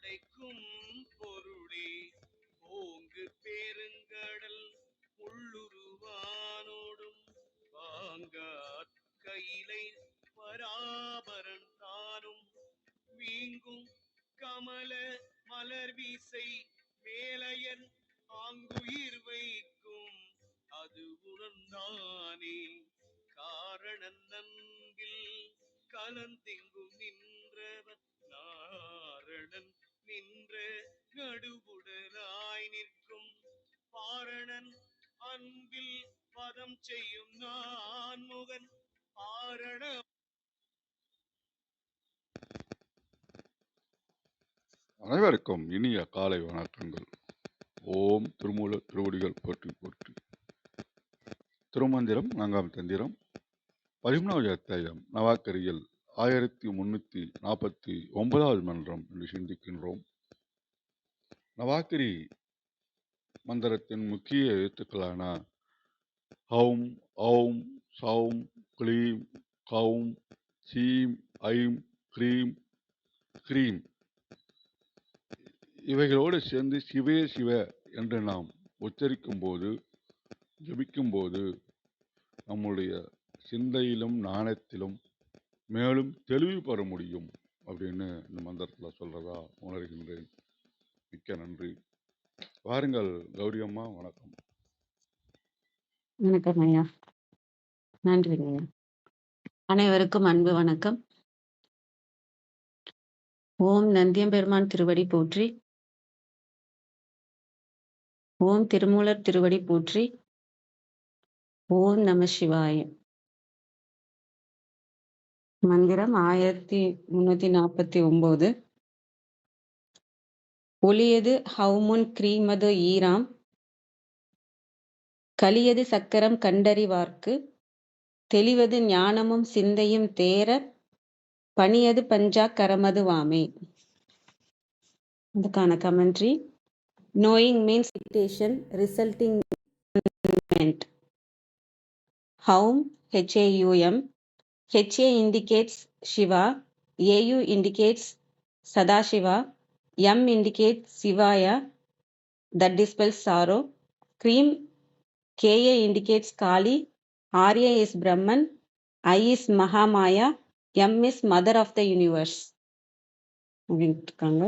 படைக்கும் பொருளே ஓங்கு பெருங்கடல் உள்ளுருவானோடும் வாங்காத் கையிலை பராபரன் தானும் வீங்கும் கமல மலர் வீசை மேலையன் ஆங்குயிர் வைக்கும். அது உணர்ந்தானே காரணன் நன்கில் கலந்திங்கும் நின்றவர் நாரணன். நின்ற நடுவுடலாய் நிற்கும் பாரணன் அன்பில் பதம் செய்யும் நான் முகன் பாரண அனைவருக்கும் இனிய காலை வணக்கங்கள். ஓம் திருமூல திருவடிகள் போற்றி போற்றி. திருமந்திரம் நான்காம் தந்திரம் பதிமூணாவது அத்தியாயம் நவாக்கரியில் ஆயிரத்தி முன்னூத்தி நாற்பத்தி ஒன்பதாவது மன்றம் என்று சிந்திக்கின்றோம். நவாக்கிரி மந்திரத்தின் முக்கிய எழுத்துக்களான ஹவும் ஔம் சௌம் க்ளீம் கவும் சீம் ஐம் க்ரீம் க்ரீம் இவைகளோடு சேர்ந்து சிவே சிவ என்று நாம் உச்சரிக்கும் போது ஜபிக்கும் நம்முடைய சிந்தையிலும் நாணத்திலும் மேலும் தெளிவு பெற முடியும் அப்படின்னு இந்த மந்திரத்தில் சொல்றதா உணர்கின்றேன். மிக்க நன்றி. வாருங்கள் கௌரி அம்மா வணக்கம். வணக்கம் ஐயா. நன்றிங்க ஐயா. அனைவருக்கும் அன்பு வணக்கம். ஓம் நந்தியம்பெருமான் திருவடி போற்றி. ஓம் திருமூலர் திருவடி போற்றி. ஓம் நம சிவாயம் மந்திரம் ஆயிரத்தி முன்னூத்தி நாற்பத்தி ஒன்பது ஒளியது ஹவுமுன் கிரீமது ஈராம். கலியது சக்கரம் கண்டறிவார்க்கு தெளிவது ஞானமும் சிந்தையும் தேர பணியது பஞ்சா கரமது வாமே. இதுக்கான commentary knowing means dictation resulting ஹவும் H A U M HA indicates Shiva AU indicates Sadashiva M indicates Sivaya that dispels sorrow Cream KA indicates Kali Arya is Brahman I is Mahamaya M is Mother of the Universe அப்படின்ட்டு இருக்காங்க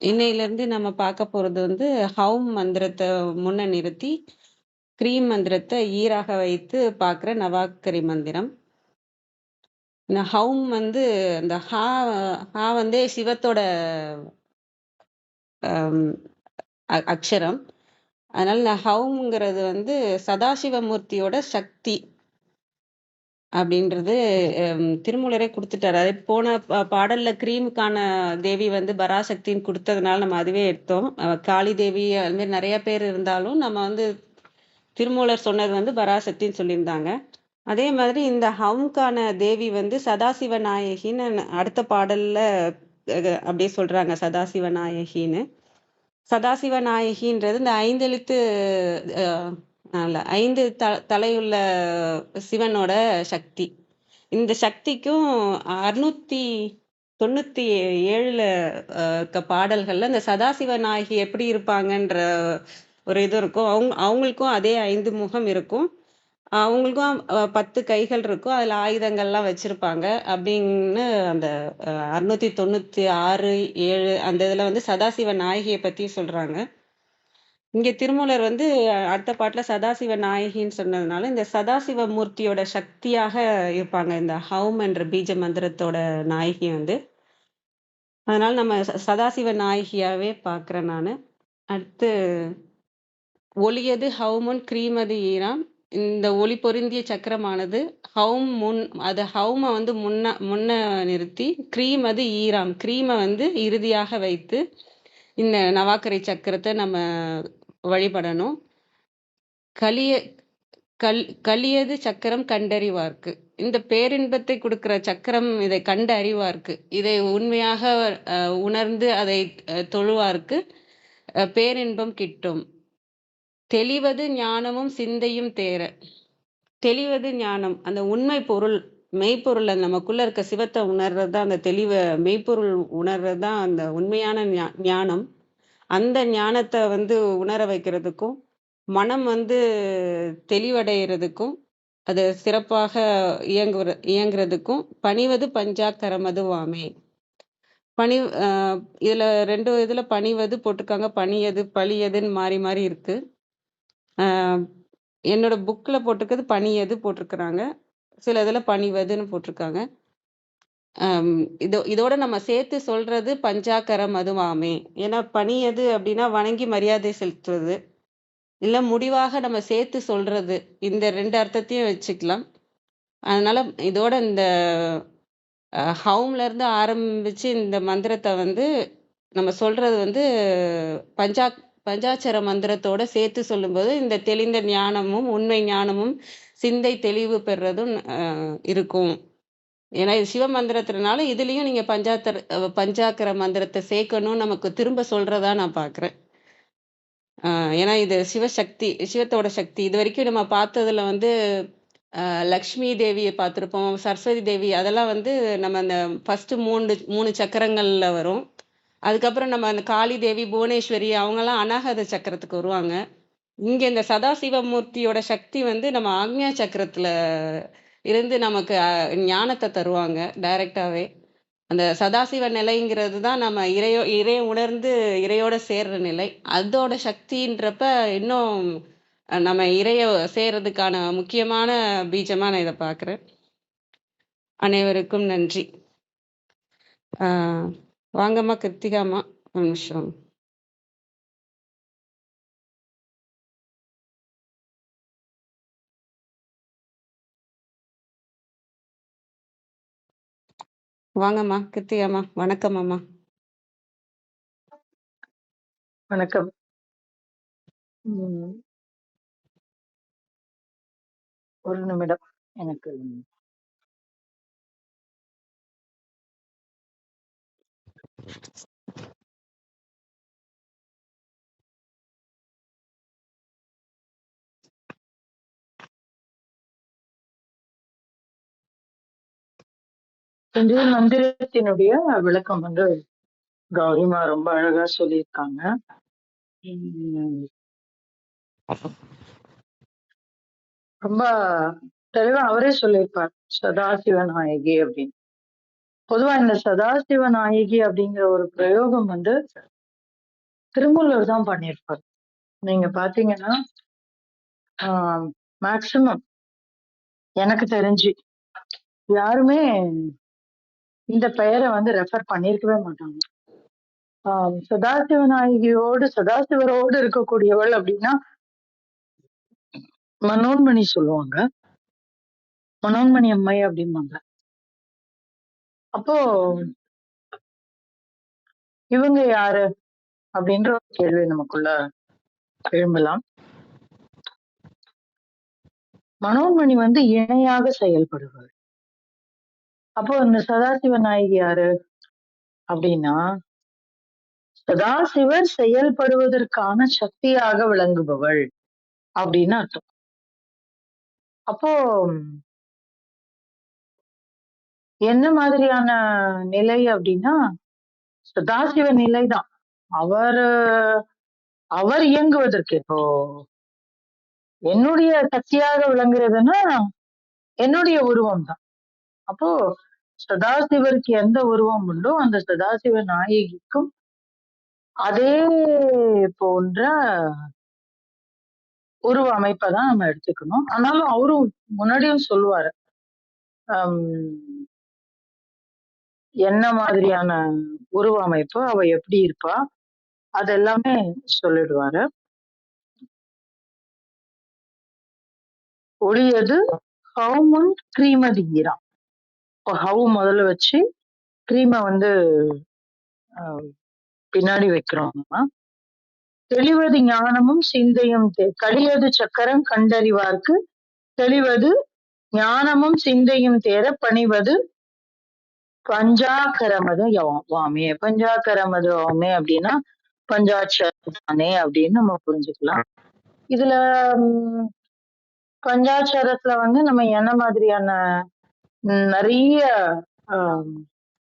இன்னையிலிருந்து நம்ம பார்க்க போறது வந்து ஹவும் மந்திரத்தை முன்ன நிறுத்தி கிரீம் மந்திரத்தை ஈராக வைத்து பார்க்குற நவாக்கரி மந்திரம் இந்த ஹவும் வந்து இந்த ஹா ஹா வந்து சிவத்தோட அ- அக்ஷரம். அதனால இந்த ஹவுங்கிறது வந்து சதாசிவமூர்த்தியோட சக்தி அப்படின்றது திருமூலரே கொடுத்துட்டாரு. அது போன பா- பாடல்ல கிரீமுக்கான தேவி வந்து பராசக்தின்னு கொடுத்ததுனால நம்ம அதுவே எடுத்தோம். காளி தேவி அது மாதிரி நிறைய பேர் இருந்தாலும் நம்ம வந்து திருமூலர் சொன்னது வந்து பராசக்தின்னு சொல்லியிருந்தாங்க. அதே மாதிரி இந்த ஹவும்கான தேவி வந்து சதாசிவ நாயகின்னு அடுத்த பாடல்ல அப்படியே சொல்றாங்க சதாசிவ நாயகின்னு. சதாசிவ நாயகின்றது இந்த ஐந்தெழுத்து அஹ், ஐந்து த தலையுள்ள சிவனோட சக்தி. இந்த சக்திக்கும் அறுநூத்தி தொண்ணூத்தி ஏழுல இருக்க பாடல்கள்ல இந்த சதாசிவ நாயகி எப்படி இருப்பாங்கன்ற ஒரு இது இருக்கும். அவங்க அவங்களுக்கும் அதே ஐந்து முகம் இருக்கும். அவங்களுக்கும் அஹ், பத்து கைகள் இருக்கும். அதுல ஆயுதங்கள்லாம் வச்சிருப்பாங்க. அப்படின்னு அந்த அஹ், அறுநூத்தி தொண்ணூத்தி ஆறு ஏழு அந்த இதுல வந்து சதாசிவ நாயகியை பத்தி சொல்றாங்க. இங்க திருமூலர் வந்து அடுத்த பாட்டுல சதாசிவ நாயகின்னு சொன்னதுனால இந்த சதாசிவ மூர்த்தியோட சக்தியாக இருப்பாங்க இந்த ஹவும் என்ற பீஜ மந்திரத்தோட நாயகி வந்து. அதனால நம்ம சதாசிவ நாயகியாவே பார்க்குறேன் நான். அடுத்து ஒளியது ஹவுமுன் கிரீமது ஈராம். இந்த ஒளி பொருந்திய சக்கரமானது ஹவும் முன் அது ஹவுமை வந்து முன்ன முன்ன நிறுத்தி க்ரீம் அது ஈராம். க்ரீமை வந்து இறுதியாக வைத்து இந்த நவாக்கரை சக்கரத்தை நம்ம வழிபடணும். கலிய கல் கலியது சக்கரம் கண்டறிவார்க்கு. இந்த பேரின்பத்தை கொடுக்கிற சக்கரம் இதை கண்டு அறிவார்க்கு இதை உண்மையாக உணர்ந்து அதை தொழுவார்க்கு பேரின்பம் கிட்டும். தெளிவது ஞானமும் சிந்தையும் தேர. தெளிவது ஞானம் அந்த உண்மை பொருள் மெய்ப்பொருள் நமக்குள்ள இருக்க சிவத்தை உணர்றது தான் அந்த தெளிவை மெய்ப்பொருள் உணர்றது தான் அந்த உண்மையான ஞா- ஞானம். அந்த ஞானத்தை வந்து உணர வைக்கிறதுக்கும் மனம் வந்து தெளிவடைகிறதுக்கும் அது சிறப்பாக இயங்குற இயங்குறதுக்கும் பணிவது பஞ்சாக்கரமது வாமே பணி இதில் இதுல ரெண்டு இதுல பணிவது போட்டிருக்காங்க பணியது பழியதுன்னு மாறி மாறி இருக்கு. என்னோட புக்கில் போட்டிருக்கிறது பணியது போட்டிருக்கிறாங்க? சில இதில் பணிவதுன்னு போட்டிருக்காங்க. இதோ இதோட நம்ம சேர்த்து சொல்றது பஞ்சாக்கரம் அதுவாமே. ஏன்னா பணியது அப்படின்னா வணங்கி மரியாதை செலுத்துறது. இல்லை முடிவாக நம்ம சேர்த்து சொல்றது. இந்த ரெண்டு அர்த்தத்தையும் வச்சுக்கலாம். அதனால இதோட இந்த அஹ், ஹவும்ல இருந்து ஆரம்பிச்சு இந்த மந்திரத்தை வந்து நம்ம சொல்றது வந்து பஞ்சா பஞ்சாட்சர மந்திரத்தோட சேர்த்து சொல்லும்போது இந்த தெளிந்த ஞானமும் உண்மை ஞானமும் சிந்தை தெளிவு பெறுறதும் இருக்கும். ஏன்னா இது சிவ மந்திரத்தினால இதுலயும் நீங்க பஞ்சாத்தர பஞ்சாக்கர மந்திரத்தை சேர்க்கணும் நமக்கு திரும்ப சொல்றதா நான் பாக்குறேன். ஏன்னா இது சிவசக்தி சிவத்தோட சக்தி. இது வரைக்கும் நம்ம பார்த்ததுல வந்து லக்ஷ்மி தேவியை பார்த்துருப்போம் சரஸ்வதி தேவி அதெல்லாம் வந்து நம்ம அந்த ஃபர்ஸ்ட் மூணு மூணு சக்கரங்கள்ல வரும். அதுக்கப்புறம் நம்ம அந்த காளி தேவி புவனேஸ்வரி அவங்கெல்லாம் அனாகத சக்கரத்துக்கு வருவாங்க. இங்கே இந்த சதாசிவமூர்த்தியோட சக்தி வந்து நம்ம ஆக்ஞா சக்கரத்தில் இருந்து நமக்கு ஞானத்தை தருவாங்க டைரக்டாகவே அந்த சதாசிவ நிலைங்கிறது தான் நம்ம இறையோ இறை உணர்ந்து இறையோட சேர்ற நிலை. அதோட சக்தின்றப்ப இன்னும் நம்ம இறைய சேர்றதுக்கான முக்கியமான பீஜமாக நான் இதை பார்க்குறேன். அனைவருக்கும் நன்றி. ஆஹ் வாங்கம்மா கிருத்திகாம்மா. ஒரு நிமிஷம். வாங்கம்மா கிருத்திகாம்மா. வணக்கம் அம்மா வணக்கம். உம் ஒரு நிமிடம் எனக்கு செஞ்சு மந்திரத்தினுடைய விளக்கம் வந்து கௌரிமா ரொம்ப அழகா சொல்லியிருக்காங்க. உம் ரொம்ப தெளிவா அவரே சொல்லியிருப்பார் சதாசிவ நாயகி அப்படின்னு. பொதுவா இந்த சதாசிவ நாயகி அப்படிங்கிற ஒரு பிரயோகம் வந்து திருமூலர் தான் பண்ணியிருப்பார். நீங்க பாத்தீங்கன்னா மேக்சிமம் எனக்கு தெரிஞ்சு யாருமே இந்த பெயரை வந்து ரெஃபர் பண்ணியிருக்கவே மாட்டாங்க. ஆஹ் சதாசிவ நாயகியோடு சதாசிவரோடு இருக்கக்கூடியவள் அப்படின்னா மனோன்மணி சொல்லுவாங்க. மனோன்மணி அம்மை அப்படிம்பாங்க. அப்போ இவங்க யாரு? அப்படின்ற ஒரு கேள்வி நமக்குள்ள எழும்பலாம். மனோன்மணி வந்து இணையாக செயல்படுவார். அப்போ இந்த சதாசிவ நாயகி யாரு? அப்படின்னா சதாசிவர் செயல்படுவதற்கான சக்தியாக விளங்குபவள் அப்படின்னு அர்த்தம். அப்போ என்ன மாதிரியான நிலை அப்படின்னா சதாசிவ நிலைதான். அவர் அவர் இயங்குவதற்கு இப்போ என்னுடைய சக்தியாக விளங்குறதுன்னா என்னுடைய உருவம் தான் அப்போ சதாசிவருக்கு எந்த உருவம் உண்டோ அந்த சதாசிவ நாயகிக்கும் அதே போன்ற உருவ அமைப்பை தான் நம்ம எடுத்துக்கணும். ஆனாலும் அவரும் முன்னாடியும் சொல்லுவாரு. ஆம், என்ன மாதிரியான உருவ அமைப்பு அவ எப்படி இருப்பா அது எல்லாமே சொல்லிடுவாரு ஒளியது ஹவுமுன் கிரீமதி ஈரா இப்போ ஹவு முதல்ல வச்சு கிரீமை வந்து ஆஹ், பின்னாடி வைக்கிறோம் தெளிவது ஞானமும் சிந்தையும் தே- கடியது சக்கரம் கண்டறிவார்க்கு தெளிவது ஞானமும் சிந்தையும் தேர பணிவது பஞ்சாக்கரமது யவா- வாமே. பஞ்சாக்கரமது வாமே அப்படின்னா பஞ்சாட்சரே அப்படின்னு நம்ம புரிஞ்சுக்கலாம். இதுல பஞ்சாட்சரத்துல வந்து நம்ம என்ன மாதிரியான நிறைய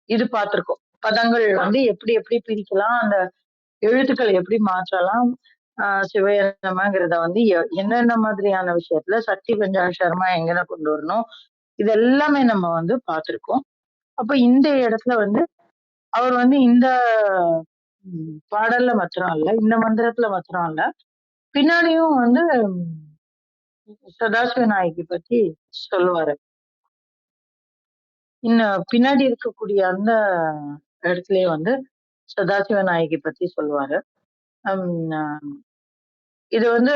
இது பார்த்திருக்கோம். பதங்கள் வந்து எப்படி எப்படி பிரிக்கலாம் அந்த எழுத்துக்களை எப்படி மாற்றலாம் ஆஹ் வந்து என்னென்ன மாதிரியான விஷயத்துல சக்தி பஞ்சாட்சரமா எங்கன கொண்டு வரணும் இது எல்லாமே நம்ம வந்து பார்த்திருக்கோம். அப்ப இந்த இடத்துல வந்து அவர் வந்து இந்த பாடல்ல மாத்திரம் இல்ல இந்த மந்திரத்துல மாத்திரம் இல்ல பின்னாடியும் வந்து சதாசிவ நாயகி பத்தி சொல்லுவாரு. இன்னும் பின்னாடி இருக்கக்கூடிய அந்த இடத்துலயே வந்து சதாசிவ நாயகி பத்தி சொல்லுவாரு. இது வந்து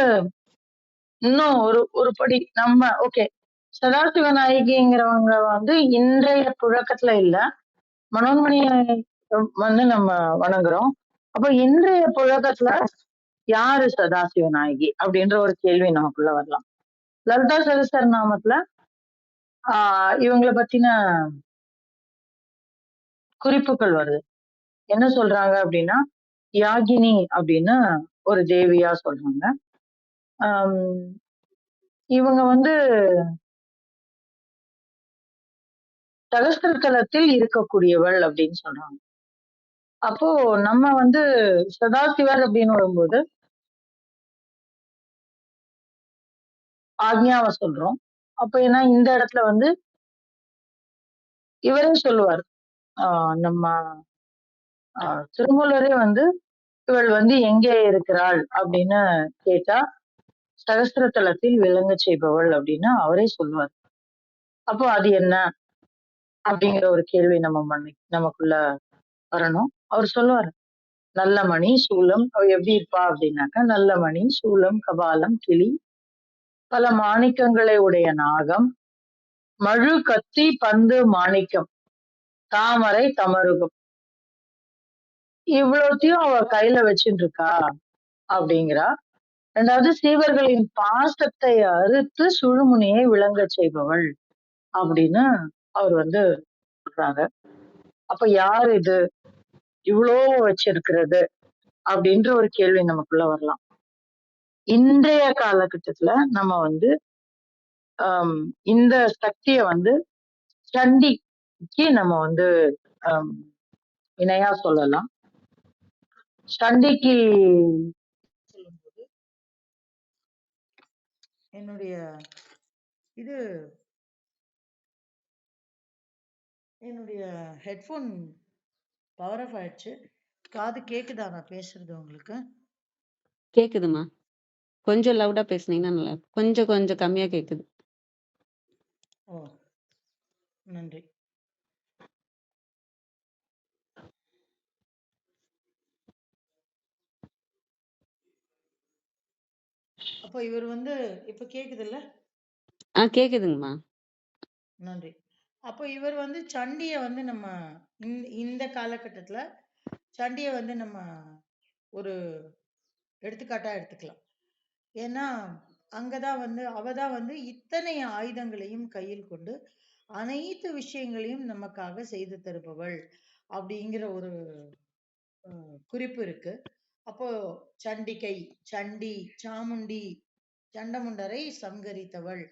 இன்னும் ஒரு ஒரு படி நம்ம ஓகே சதாசிவ நாயகிங்கிறவங்க வந்து இன்றைய புழக்கத்துல இல்ல. மனோன்மணியை வந்து நம்ம வணங்குறோம். அப்ப இன்றைய புழக்கத்துல யாரு சதாசிவ நாயகி அப்படின்ற ஒரு கேள்வி நமக்குள்ள வரலாம். லலிதா சரஸ்வர நாமத்துல ஆஹ் இவங்களை பத்தின குறிப்புகள் வருது. என்ன சொல்றாங்க அப்படின்னா யாகினி அப்படின்னு ஒரு தேவியா சொல்றாங்க. ஆம், இவங்க வந்து சகஸ்திரத்தலத்தில் இருக்கக்கூடியவள் அப்படின்னு சொல்றாங்க. அப்போ நம்ம வந்து சதாசிவர் அப்படின்னு வரும்போது ஆக்ஞாவை சொல்றோம். அப்ப ஏன்னா இந்த இடத்துல வந்து இவரே சொல்லுவார். ஆஹ் நம்ம ஆஹ் திருமூலரே வந்து இவள் வந்து எங்கே இருக்கிறாள் அப்படின்னு கேட்டா சகஸ்திரத்தலத்தில் விளங்க செய்பவள் அப்படின்னு அவரே சொல்லுவார். அப்போ அது என்ன? அப்படிங்கிற ஒரு கேள்வி நம்ம மண்ணி நமக்குள்ள வரணும். அவர் சொல்லுவார் நல்ல மணி சூலம் அவ எப்படி இருப்பா? அப்படின்னாக்கா நல்ல மணி சூலம் கபாலம் கிளி பல மாணிக்கங்களை உடைய நாகம் மழு கத்தி பந்து மாணிக்கம் தாமரை தமருகம். இவ்வளவுத்தையும் அவ கையில வச்சுட்டு இருக்கா அப்படிங்கிறா. ரெண்டாவது சீவர்களின் பாசத்தை அறுத்து சுழுமுனையை விளங்கச் செய்பவள். அப்படின்னு அவர் வந்து சொல்றாங்க. அப்ப யார் இது? இவ்வளோ வச்சிருக்கிறது அப்படின்ற ஒரு கேள்வி நமக்குள்ள வரலாம். இன்றைய காலகட்டத்துல நம்ம வந்து இந்த சக்திய வந்து சண்டிக்கு நம்ம வந்து இணையா சொல்லலாம். சண்டிக்கு சொல்லும்போது என்னுடைய இது என்னுடைய ஹெட்ஃபோன் பவர் ஆஃப் ஆயிடுச்சு. காது கேக்குதா? நான் பேசுறது உங்களுக்கு. கேக்குதுமா கொஞ்சம் லவுடா பேசுனீங்கன்னா நல்லா இருக்கும். கொஞ்சம் கொஞ்சம் கம்மியா கேக்குது. ஓ நன்றி. அப்போ இவர் வந்து இப்ப கேக்குதுல்ல? ஆ கேக்குதுங்கம்மா. நன்றி. அப்போ இவர் வந்து சண்டியை வந்து நம்ம இந்த இந்த காலகட்டத்தில் சண்டியை வந்து நம்ம ஒரு எடுத்துக்காட்டாக எடுத்துக்கலாம். ஏன்னா அங்கே தான் வந்து அவதான் வந்து இத்தனை ஆயுதங்களையும் கையில் கொண்டு அனைத்து விஷயங்களையும் நமக்காக செய்து தருபவள் அப்படிங்கிற ஒரு குறிப்பு இருக்கு. அப்போ சண்டிகை சண்டி சாமுண்டி சண்டமுண்டரை சங்கரித்தவள்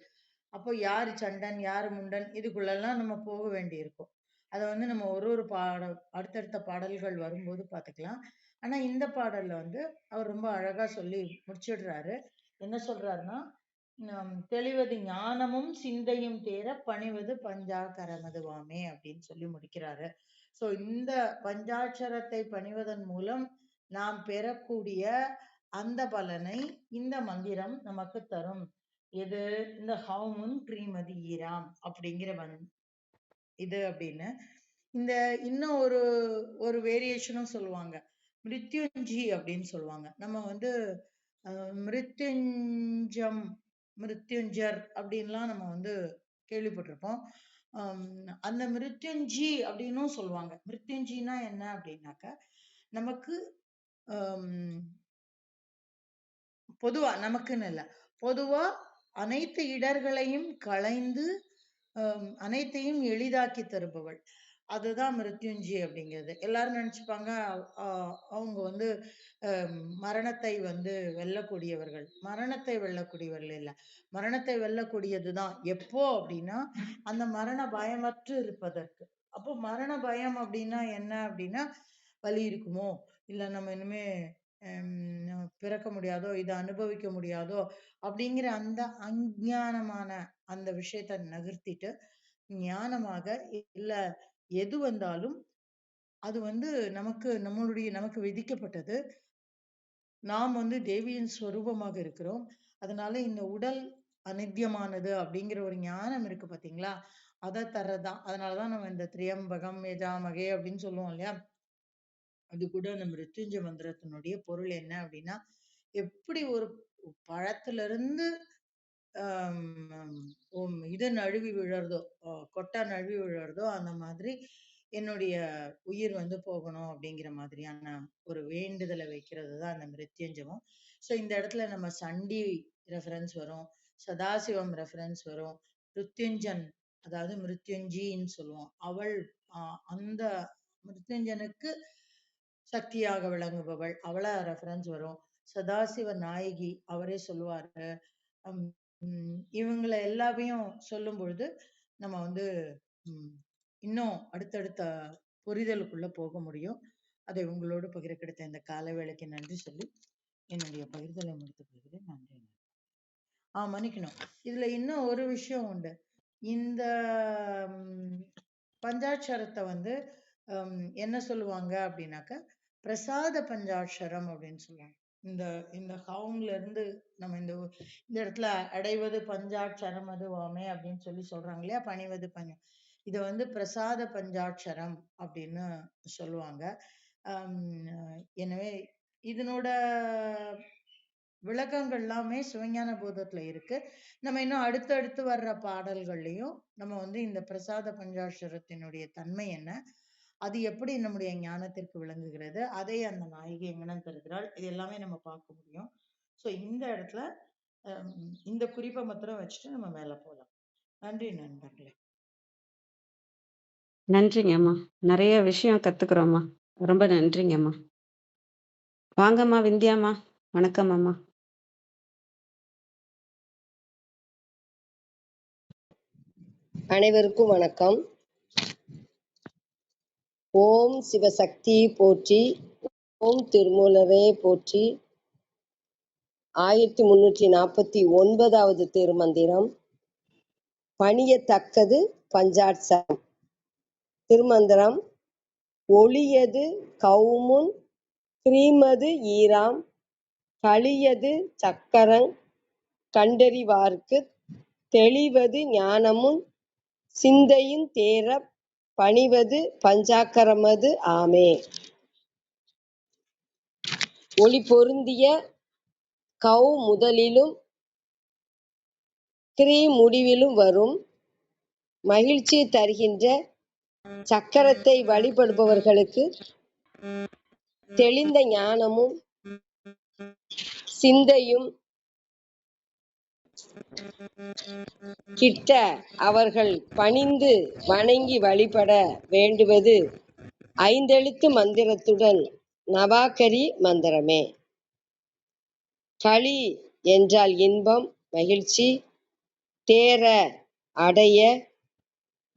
அப்போ யாரு சண்டன் யாரு முண்டன் இதுக்குள்ளெல்லாம் நம்ம போக வேண்டியிருக்கும். அதை வந்து நம்ம ஒரு ஒரு பாட அடுத்தடுத்த பாடல்கள் வரும்போது பார்த்துக்கலாம். ஆனா இந்த பாடலில் வந்து அவர் ரொம்ப அழகா சொல்லி முடிச்சிடுறாரு. என்ன சொல்றாருன்னா தெளிவது ஞானமும் சிந்தையும் தேர பணிவது பஞ்சாக்கரமதுவாமே அப்படின்னு சொல்லி முடிக்கிறாரு. சோ இந்த பஞ்சாட்சரத்தை பணிவதன் மூலம் நாம் பெறக்கூடிய அந்த பலனை இந்த மந்திரம் நமக்கு தரும். எது? இந்த ஹவுமுன் ஸ்ரீமதி ஈராம் அப்படிங்கிற வந் இது அப்படின்னு. இந்த இன்னும் ஒரு ஒரு வேரியேஷனும் சொல்லுவாங்க. மிருத்யுஞ்சி அப்படின்னு சொல்லுவாங்க. நம்ம வந்து மிருத்யுஞ்சம் மிருத்யுஞ்சர் அப்படின்லாம் நம்ம வந்து கேள்விப்பட்டிருப்போம். அந்த மிருத்யுஞ்சி அப்படின்னும் சொல்லுவாங்க. மிருத்யுஞ்சினா என்ன அப்படின்னாக்க நமக்கு பொதுவா நமக்குன்னு இல்லை. பொதுவா அனைத்து இடர்களையும் களைந்து அனைத்தையும் எளிதாக்கி தருபவள். அதுதான் மிருத்யுஞ்சி அப்படிங்கிறது. எல்லாரும் நினைச்சுப்பாங்க அவங்க வந்து மரணத்தை வந்து வெல்லக்கூடியவர்கள். மரணத்தை வெல்லக்கூடியவர்கள் இல்ல. மரணத்தை வெல்லக்கூடியதுதான். எப்போ அப்படின்னா அந்த மரண பயமற்று இருப்பதற்கு. அப்போ மரண பயம் அப்படின்னா என்ன அப்படின்னா வலி இருக்குமோ? இல்ல நம்ம இனிமே ஹம் பிறக்க முடியாதோ இதை அனுபவிக்க முடியாதோ அப்படிங்கிற அந்த அஞ்ஞானமான அந்த விஷயத்தை நகர்த்திட்டு ஞானமாக இல்ல எது வந்தாலும் அது வந்து நமக்கு நம்மளுடைய நமக்கு விதிக்கப்பட்டது. நாம் வந்து தேவியின் ஸ்வரூபமாக இருக்கிறோம். அதனால இந்த உடல் அநித்தியமானது அப்படிங்கிற ஒரு ஞானம் இருக்கு பாத்தீங்களா? அதை தர்றதுதான் அதனாலதான் நம்ம இந்த திரியம்பகம் யஜாமகே அப்படின்னு சொல்லுவோம் இல்லையா? அது கூட அந்த மிருத்யுஞ்ச மந்திரத்தினுடைய பொருள் என்ன அப்படின்னா எப்படி ஒரு பழத்துல இருந்து ஆஹ் இது நழுவி விழறதோ கொட்டா நழுவி விழறதோ அந்த மாதிரி என்னுடைய உயிர் வந்து போகணும் அப்படிங்கிற மாதிரியான ஒரு வேண்டுதலை வைக்கிறது தான் அந்த மிருத்யுஞ்சமம். ஸோ இந்த இடத்துல நம்ம சண்டி ரெஃபரன்ஸ் வரும் சதாசிவம் ரெஃபரன்ஸ் வரும் மிருத்யுஞ்சன் அதாவது மிருத்யுஞ்சின்னு சொல்லுவோம். அவள் அந்த மிருத்யுஞ்சனுக்கு சக்தியாக விளங்குபவள். அவள ரெஃபரன்ஸ் வரும். சதாசிவ நாயகி அவரே சொல்லுவாரு. ஹம் உம் இவங்களை எல்லாவையும் சொல்லும் பொழுது நம்ம வந்து இன்னும் அடுத்தடுத்த புரிதலுக்குள்ள போக முடியும். அதை உங்களோடு பகிர கிடைத்த இந்த கால வேலைக்கு நன்றி சொல்லி என்னுடைய பகிர்தலை முடித்து கொள்கிறேன். நன்றி ஆ மன்னிக்கணும். இதுல இன்னும் ஒரு விஷயம் உண்டு. இந்த பஞ்சாட்சரத்தை வந்து ஹம், என்ன சொல்லுவாங்க அப்படின்னாக்க பிரசாத பஞ்சாட்சரம் அப்படின்னு சொல்லுவாங்க. இந்த இந்த ஹவுங்ல இருந்து நம்ம இந்த இந்த இடத்துல அடைவது பஞ்சாட்சரம் அதுவாமே அப்படின்னு சொல்லி சொல்றாங்க இல்லையா? பணிவது பஞ்ச இதை வந்து பிரசாத பஞ்சாட்சரம் அப்படின்னு சொல்லுவாங்க. எனவே இதனோட விளக்கங்கள் எல்லாமே சிவஞான பூதத்துல இருக்கு. நம்ம இன்னும் அடுத்தடுத்து வர்ற பாடல்கள்லயும் நம்ம வந்து இந்த பிரசாத பஞ்சாட்சரத்தினுடைய தன்மை என்ன அது எப்படி நம்முடைய ஞானத்திற்கு விளங்குகிறது? அதை அந்த நாயகி எங்கனம் தருகிறாள்? இது எல்லாமே நம்ம பார்க்க முடியும். சோ இந்த இடத்துல இந்த குறிப்பை மாத்திரம் வச்சுட்டு நம்ம மேல போலாம். நன்றி நண்பர்களே. நன்றிங்கம்மா. நிறைய விஷயம் கத்துக்கிறோம்மா. ரொம்ப நன்றிங்கம்மா. வாங்கம்மா விந்தியாம்மா. வணக்கம் அம்மா அனைவருக்கும் வணக்கம். ஓம் சிவசக்தி போற்றி ஓம் திருமூலரே போற்றி. ஆயிரத்தி முன்னூற்றி நாற்பத்தி ஒன்பதாவது திருமந்திரம். பணியத்தக்கது பஞ்சாட்சம் திருமந்திரம் ஒளியது கவுமுன் கிரீமது ஈராம் களியது சக்கரங் கண்டறிவார்க்கு தெளிவது ஞானமும் சிந்தையும் தேர பணிவது பஞ்சாக்கரமது ஆமே. ஒளி பொருந்திய கௌ முதலிலும் கிரீ முடிவிலும் வரும். மகிழ்ச்சி தருகின்ற சக்கரத்தை வழிபடுபவர்களுக்கு தெளிந்த ஞானமும் சிந்தையும் கிட்ட அவர்கள் பணிந்து வணங்கி வழிபட வேண்டுவது ஐந்தெழுத்து மந்திரத்துடன் நவாகரி மந்திரமே. களி என்றால் இன்பம் மகிழ்ச்சி தேர அடைய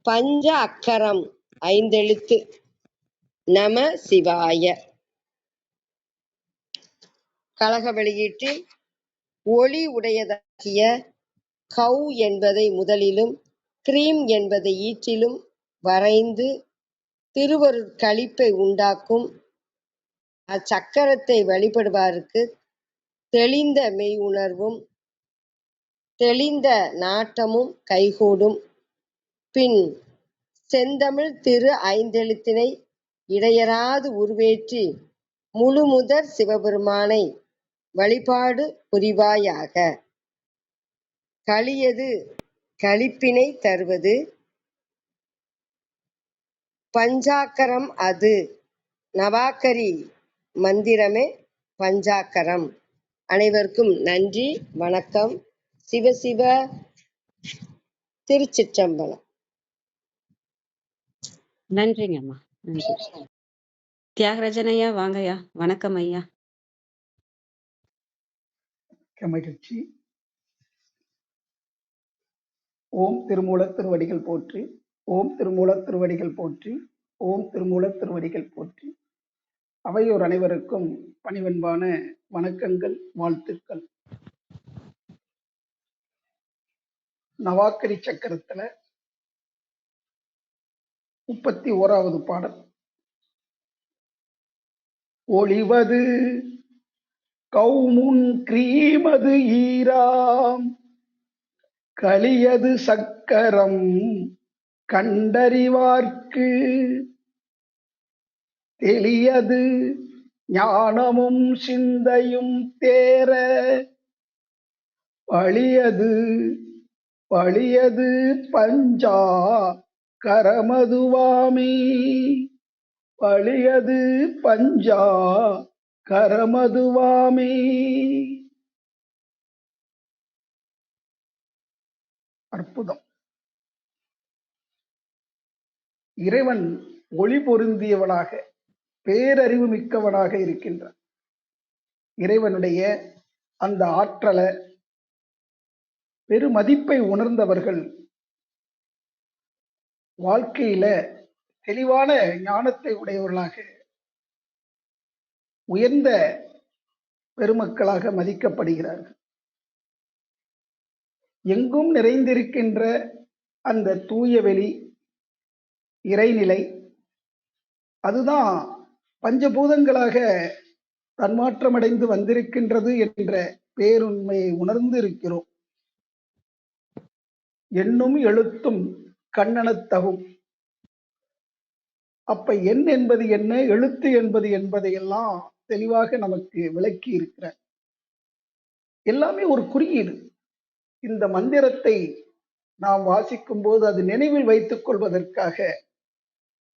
பஞ்ச அக்கரம் ஐந்தெழுத்து. நம சிவாய. கழக வெளியீட்டில் ஒளி உடையதாகிய கவ் என்பதை முதலிலும் கிரீம் என்பதை ஈற்றிலும் வரைந்து திருவருட்களிப்பை உண்டாக்கும் அச்சக்கரத்தை வழிபடுவாருக்கு தெளிந்த மெய் உணர்வும் தெளிந்த நாட்டமும் கைகூடும். பின் செந்தமிழ் திரு ஐந்தெழுத்தினை இடையராது உருவேற்றி முழுமுதற் சிவபெருமானை வழிபாடு புரிவாயாக. களியது களிப்பினை தருவது பஞ்சாக்கரம் அது. நவாக்கரி மந்திரமே பஞ்சாக்கரம். அனைவருக்கும் நன்றி வணக்கம். சிவசிவ திருச்சிற்றம்பலம். நன்றிங்க அம்மா நன்றி. தியாகராஜன் ஐயா வாங்க ஐயா. வணக்கம் ஐயா. மகிழ்ச்சி ஓம் திருமூலத் திருவடிகள் போற்றி ஓம் திருமூலத் திருவடிகள் போற்றி ஓம் திருமூலத் திருவடிகள் போற்றி. அவையோர் அனைவருக்கும் பணிவன்பான வணக்கங்கள் வாழ்த்துக்கள். நவாக்கரி சக்கரத்துல முப்பத்தி ஓராவது பாடல். ஒளிவது கௌமுன் கிரீமது ஈராம் கலியது சக்கரம் கண்டறிவார்க்கு. தெளியது ஞானமும் சிந்தையும் தேர பழியது பழியது பஞ்சா கரமதுவாமி. பழியது பஞ்சா கரமதுவாமி. அற்புதம். இறைவன் ஒளி பொருந்தியவனாக பேரறிவு மிக்கவனாக இருக்கின்றான். இறைவனுடைய அந்த ஆற்றலை பெருமதிப்பை உணர்ந்தவர்கள் வாழ்க்கையில தெளிவான ஞானத்தை உடையவர்களாக உயர்ந்த பெருமக்களாக மதிக்கப்படுகிறார்கள். எங்கும் நிறைந்திருக்கின்ற அந்த தூயவெளி இறைநிலை அதுதான் பஞ்சபூதங்களாக தன்மாற்றமடைந்து வந்திருக்கின்றது என்ற பேருண்மையை உணர்ந்து இருக்கிறோம் எண்ணும் எழுத்தும் கண்ணனத்தகும் அப்ப எண் என்பது என்ன எழுத்து என்பது என்பதையெல்லாம் தெளிவாக நமக்கு விளக்கி இருக்கிற எல்லாமே ஒரு குறியீடு. இந்த மந்திரத்தை நாம் வாசிக்கும் போது அது நினைவில் வைத்துக் கொள்வதற்காக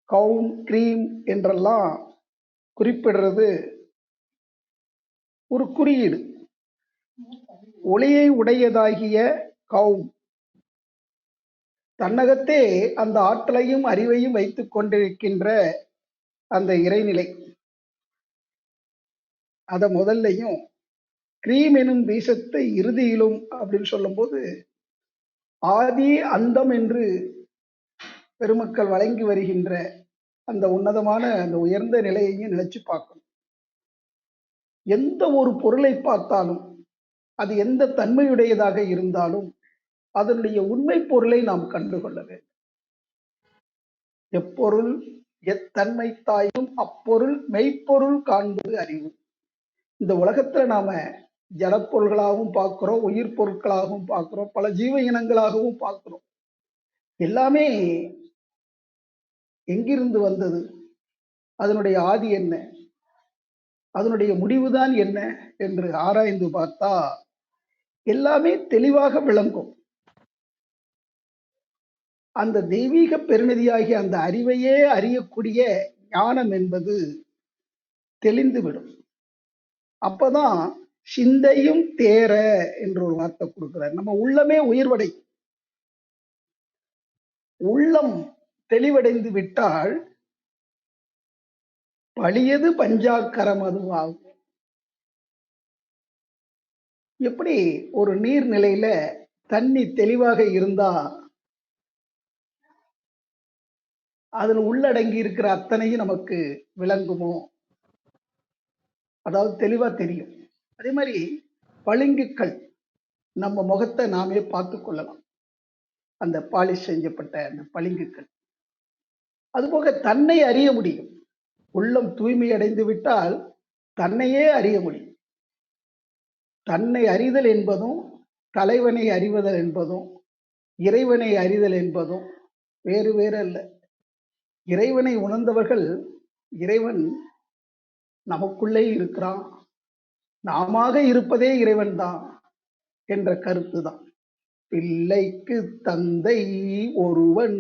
கவுன் கிரீம் என்றெல்லாம் குறிப்பிடுறது ஒரு குறியீடு. ஒளியை உடையதாகிய கவுன் தன்னகத்தே அந்த ஆற்றலையும் அறிவையும் வைத்துக் கொண்டிருக்கின்ற அந்த இறைநிலை. அதை முதல்லையும் கிரீம் எனும் தேசத்தை இறுதியிலும் அப்படின்னு சொல்லும்போது ஆதி அந்தம் என்று பெருமக்கள் வழங்கி வருகின்ற அந்த உன்னதமான அந்த உயர்ந்த நிலையையும் நினைச்சு பார்க்கணும். எந்த ஒரு பொருளை பார்த்தாலும் அது எந்த தன்மையுடையதாக இருந்தாலும் அதனுடைய உண்மை பொருளை நாம் கண்டுகொள்ள வேண்டும். எப்பொருள் எத்தன்மை தாயும் அப்பொருள் மெய்ப்பொருள் காண்பது அறிவு. இந்த உலகத்துல நாம ஜடப்பொருள்களாகவும் பார்க்கிறோம் உயிர் பொருட்களாகவும் பார்க்கிறோம் பல ஜீவ இனங்களாகவும் பார்க்கிறோம். எல்லாமே எங்கிருந்து வந்தது? அதனுடைய ஆதி என்ன? அதனுடைய முடிவுதான் என்ன? என்று ஆராய்ந்து பார்த்தா எல்லாமே தெளிவாக விளங்கும். அந்த தெய்வீக பெருநிதியாகிய அந்த அறிவையே அறியக்கூடிய ஞானம் என்பது தெளிந்துவிடும். அப்பதான் சிந்தையும் தேர என்று ஒரு வார்த்தை கொடுக்கிறார். நம்ம உள்ளமே உயிர்வடை. உள்ளம் தெளிவடைந்து விட்டால் பழியது பஞ்சாக்கரம் அதுவாகும். எப்படி ஒரு நீர்நிலையில தண்ணி தெளிவாக இருந்தா அதில் உள்ளடங்கி இருக்கிற அத்தனையும் நமக்கு விளங்குமோ? அதாவது தெளிவா தெரியும். அதே மாதிரி பளிங்குக்கள் நம்ம முகத்தை நாமே பார்த்து கொள்ளலாம். அந்த பாலிஷ் செய்யப்பட்ட அந்த பளிங்குக்கள். அதுபோக தன்னை அறிய முடியும். உள்ளம் தூய்மை அடைந்து விட்டால் தன்னையே அறிய முடியும். தன்னை அறிதல் என்பதும் தலைவனை அறிவதல் என்பதும் இறைவனை அறிதல் என்பதும் வேறு வேறு அல்ல இறைவனை உணர்ந்தவர்கள் இறைவன் நமக்குள்ளே இருக்கிறான். நாம இருப்பதே இறைவன் தான் என்ற கருத்து தான் பிள்ளைக்கு தந்தை ஒருவன்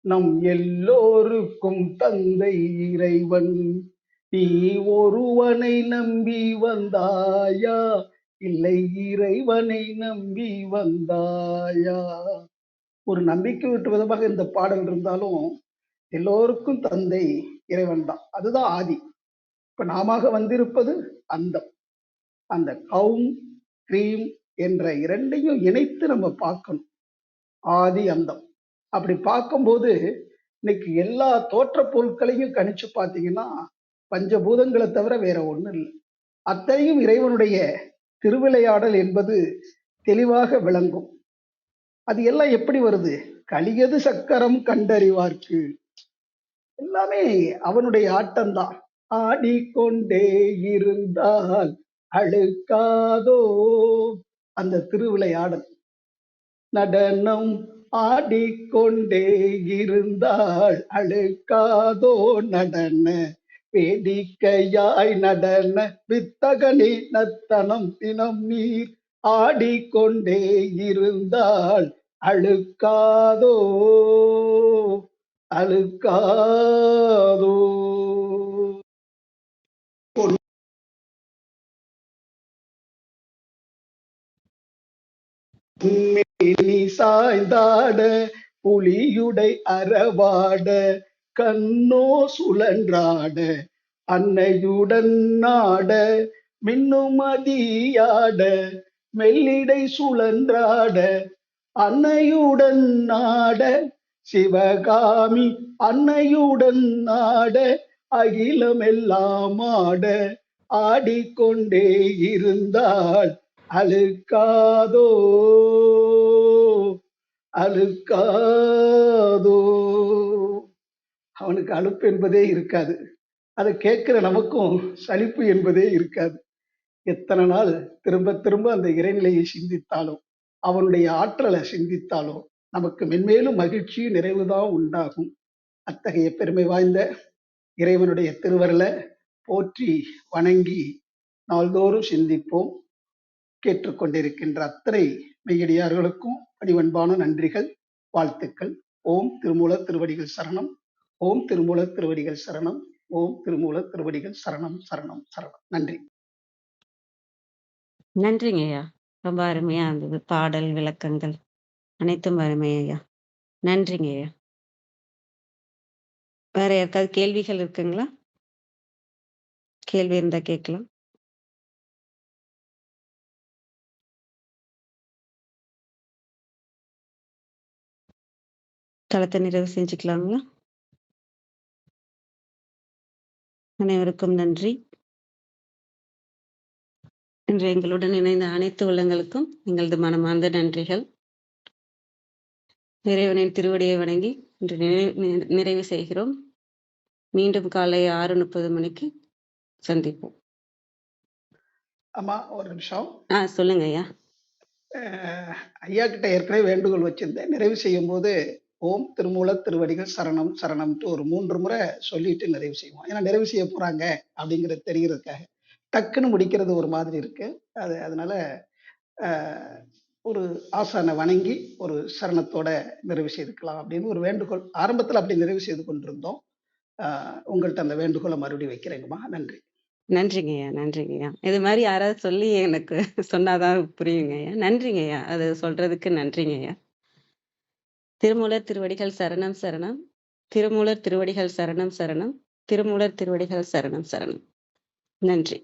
நம் எல்லோருக்கும் தந்தை இறைவன். நீ ஒருவனை நம்பி வந்தாயா? இல்லை இறைவனை நம்பி வந்தாயா? ஒரு நம்பிக்கை விட்டு விதமாக இந்த பாடல் இருந்தாலும் எல்லோருக்கும் தந்தை இறைவன் தான் அதுதான் ஆதி. இப்ப நாம வந்திருப்பது அந்தம். அந்த கவுன் கிரீம் என்ற இரண்டையும் இணைத்து நம்ம பார்க்கணும். ஆதி அந்தம். அப்படி பார்க்கும்போது இன்னைக்கு எல்லா தோற்ற பொருட்களையும் கணிச்சு பார்த்தீங்கன்னா பஞ்சபூதங்களை தவிர வேற ஒன்றும் இல்லை. அத்தனையும் இறைவனுடைய திருவிளையாடல் என்பது தெளிவாக விளங்கும். அது எல்லாம் எப்படி வருது? கலியது சக்கரம் கண்டறிவார்க்கு. எல்லாமே அவனுடைய ஆட்டம்தான். ஆடிக்கொண்டே இருந்தால் அழுக்காதோ? அந்த திருவிளையாடல். நடனம் ஆடிக்கொண்டே இருந்தாள். அழுக்காதோ? நடன வேடிக்கையாய் நடன வித்தகனி நத்தனம் தினம் நீர் ஆடிக்கொண்டே இருந்தாள். அழுக்காதோ? அழுக்காதோ? மேனி சாய்ந்தாட புலியுடை அறவாட கண்ணோ சுழன்றாட அன்னையுடன் நாட மின்னுமதியாட மெல்லிடை சுழன்றாட அன்னையுடன் நாட சிவகாமி அன்னையுடன் நாட அகிலமெல்லாம் ஆட ஆடிக்கொண்டே இருந்தாள். அழுக்காதோ? அழுக்காதோ? அவனுக்கு அலுப்பு என்பதே இருக்காது. அதை கேட்கிற நமக்கும் சலிப்பு என்பதே இருக்காது. எத்தனை நாள் திரும்ப திரும்ப அந்த இறைநிலையை சிந்தித்தாலும் அவனுடைய ஆற்றலை சிந்தித்தாலும் நமக்கு மென்மேலும் மகிழ்ச்சி நிறைவுதான் உண்டாகும். அத்தகைய பெருமை வாய்ந்த இறைவனுடைய திருவருளை போற்றி வணங்கி நாள்தோறும் சிந்திப்போம். கேட்டுக்கொண்டிருக்கின்ற அத்தனை மெய்யடியார்களுக்கும் பணிவன்பான நன்றிகள் வாழ்த்துக்கள். ஓம் திருமூல திருவடிகள் சரணம். ஓம் திருமூல திருவடிகள் சரணம். ஓம் திருமூல திருவடிகள் சரணம் சரணம் சரணம். நன்றி. நன்றிங்க ஐயா. ரொம்ப அருமையா இருந்தது. பாடல் விளக்கங்கள் அனைத்தும் அருமை ஐயா. நன்றிங்க ஐயா. வேற யாருக்காவது கேள்விகள் இருக்குங்களா? கேள்வி இருந்தா கேட்கலாம். தளத்தை நிறைவு செஞ்சுக்கலாங்களா அனைவருக்கும் நன்றி. இன்று எங்களுடன் இணைந்த அனைத்து உள்ளங்களுக்கும் எங்களது மனமார்ந்த நன்றிகள். இறைவனின் திருவடியை வணங்கி இன்று நிறைவு செய்கிறோம். மீண்டும் காலை ஆறு முப்பது மணிக்கு சந்திப்போம். அம்மா ஒரு நிமிஷம். ஆ சொல்லுங்க ஐயா. ஐயா கிட்ட ஏற்கனவே வேண்டுகோள் வச்சிருந்தேன். நிறைவு செய்யும் போது ஓம் திருமூல திருவடிகள் சரணம் சரணம்ட்டு ஒரு மூன்று முறை சொல்லிட்டு நிறைவு செய்வோம். ஏன்னா நிறைவு செய்ய போறாங்க அப்படிங்கிறது தெரிகிறதுக்காக. டக்குன்னு முடிக்கிறது ஒரு மாதிரி இருக்கு. அது அதனால ஒரு ஆசானை வணங்கி ஒரு சரணத்தோட நிறைவு செய்துக்கலாம் அப்படின்னு ஒரு வேண்டுகோள். ஆரம்பத்தில் அப்படி நிறைவு செய்து கொண்டிருந்தோம். உங்கள்கிட்ட அந்த வேண்டுகோளை மறுபடியும் வைக்கிறேங்கம்மா. நன்றி. நன்றிங்கய்யா நன்றிங்கய்யா இது மாதிரி யாராவது சொல்லி எனக்கு சொன்னாதான் புரியுங்க ஐயா. அது சொல்றதுக்கு நன்றிங்கய்யா திருமூலர் திருவடிகள் சரணம் சரணம். திருமூலர் திருவடிகள் சரணம் சரணம். திருமூலர் திருவடிகள் சரணம் சரணம். நன்றி.